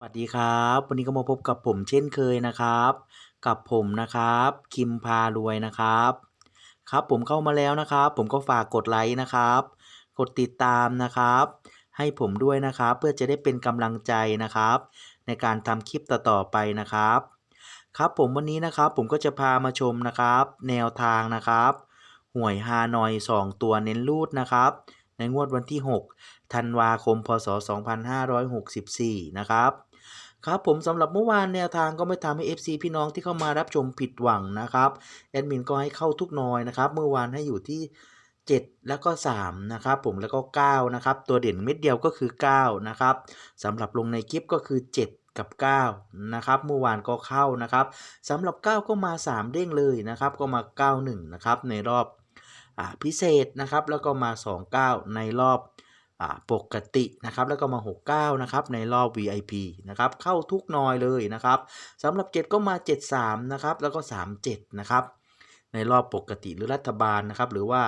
สวัสดีครับ วันนี้ก็มาพบกับผมเช่นเคยนะครับ กับผมนะครับ คิมพารวยนะครับ ครับผมเข้ามาแล้วนะครับ ผมก็ฝากกดไลค์นะครับ กดติดตามนะครับ ให้ผมด้วยนะครับ เพื่อจะได้เป็นกำลังใจนะครับ ในการทำคลิปต่อๆไปนะครับ ครับผมวันนี้นะครับ ผมก็จะพามาชมนะครับ แนวทางนะครับหวยฮานอย 2 ตัวเน้นรูดนะครับในงวดวันที่ 6 ธันวาคม พศ 2564 นะครับ ครับผมสำหรับเมื่อวานแนวทางก็ไม่ทำให้ FC พี่น้องที่เข้ามารับชมผิดหวังนะครับแอดมินก็ให้เข้าทุกนอยนะครับเมื่อวานให้อยู่ที่ 7 แล้วก็3นะครับผมแล้วก็9นะครับตัวเด่นเม็ดเดียวก็คือ9นะครับสำหรับลงในคลิปก็คือ 7กับ9นะครับเมื่อวานก็เข้านะครับสำหรับ 9 ก็มา 3 เด้งเลยนะครับก็มา 91 นะครับในรอบอพิเศษนะครับแล้วก็มา 29 ในรอบ ปกตินะครับแล้วก็มา 69นะครับในรอบ VIP นะครับเข้าทุกนอยเลยนะครับสำหรับ 7 ก็มา 73นะครับแล้วก็ 37นะครับในรอบปกติหรือรัฐบาลนะครับหรือว่า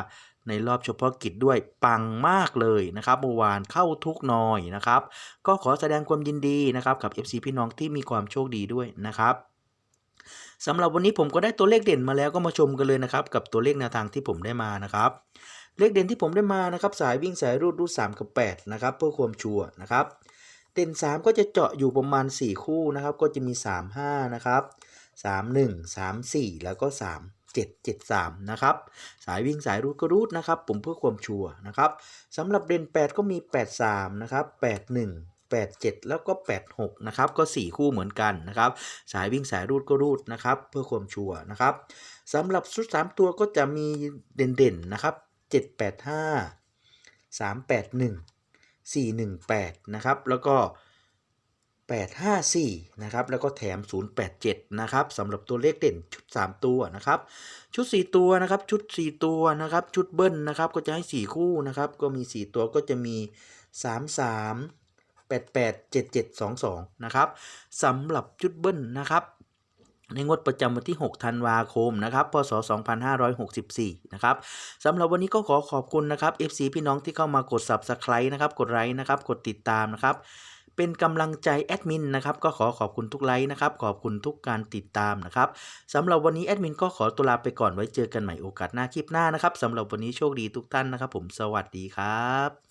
ในรอบเฉพาะกิจด้วยปังมากเลยนะครับเมื่อวานเข้าทุกนอยนะครับก็ขอแสดงความยินดีนะครับกับ FC พี่น้องที่มีความโชคดีด้วยนะครับสำหรับวันนี้ผมก็ได้ตัวเลขเด่นมาแล้วก็มาชมกันเลยนะครับกับตัวเลขแนวทางที่ผมได้มานะครับ เลขเด่นที่ผมได้มานะครับสายวิ่งสายรูดรูด3กับ8นะครับเพื่อความชัวร์นะครับเด่น 3 ก็จะเจาะอยู่ประมาณ 4 คู่นะครับก็จะมี 3 5นะครับ3 1 3 4 แล้วก็ 3 7 7 3 นะครับ สายวิ่งสายรูดก็รูดนะครับ ผมเพื่อความชัวร์นะครับสำหรับเด่น 8 ก็มี 8 3 นะครับ 8 1 8 7 แล้วก็ 8 6 นะครับ ก็ 4 คู่เหมือนกันนะครับ สายวิ่งสายรูดก็รูดนะครับ เพื่อความชัวร์นะครับสำหรับชุด 3 ตัวก็จะมีเด่นๆนะครับ 7 8 5 3 8 1 418 นะครับ แล้วก็ 854 นะครับ แล้วก็แถม 087 นะครับสำหรับตัวเลขเด่นชุด 3 ตัวนะครับ ชุด 4 ตัวนะครับ ชุด 4 ตัวนะครับ ชุดเบิ้ลนะครับ ก็จะให้ 4 คู่นะครับ ก็มี 4 ตัวก็จะมี 33 88 77 22 นะครับสำหรับชุดเบิ้ลนะครับ ในงวดประจำวันที่ 6 ธันวาคม นะครับ พศ 2564 นะครับสำหรับวันนี้ก็ขอขอบคุณนะครับ FC พี่น้องที่เข้ามากด Subscribe นะครับ กดไลค์นะครับ กดติดตามนะครับ เป็นกำลังใจแอดมินนะครับ ก็ขอขอบคุณทุกไลค์นะครับ ขอบคุณทุกการติดตามนะครับสำหรับวันนี้แอดมินก็ขอตัวลาไปก่อนไว้เจอกันใหม่โอกาสหน้าคลิปหน้านะครับสำหรับวันนี้โชคดีทุกท่านนะครับ ผม สวัสดีครับ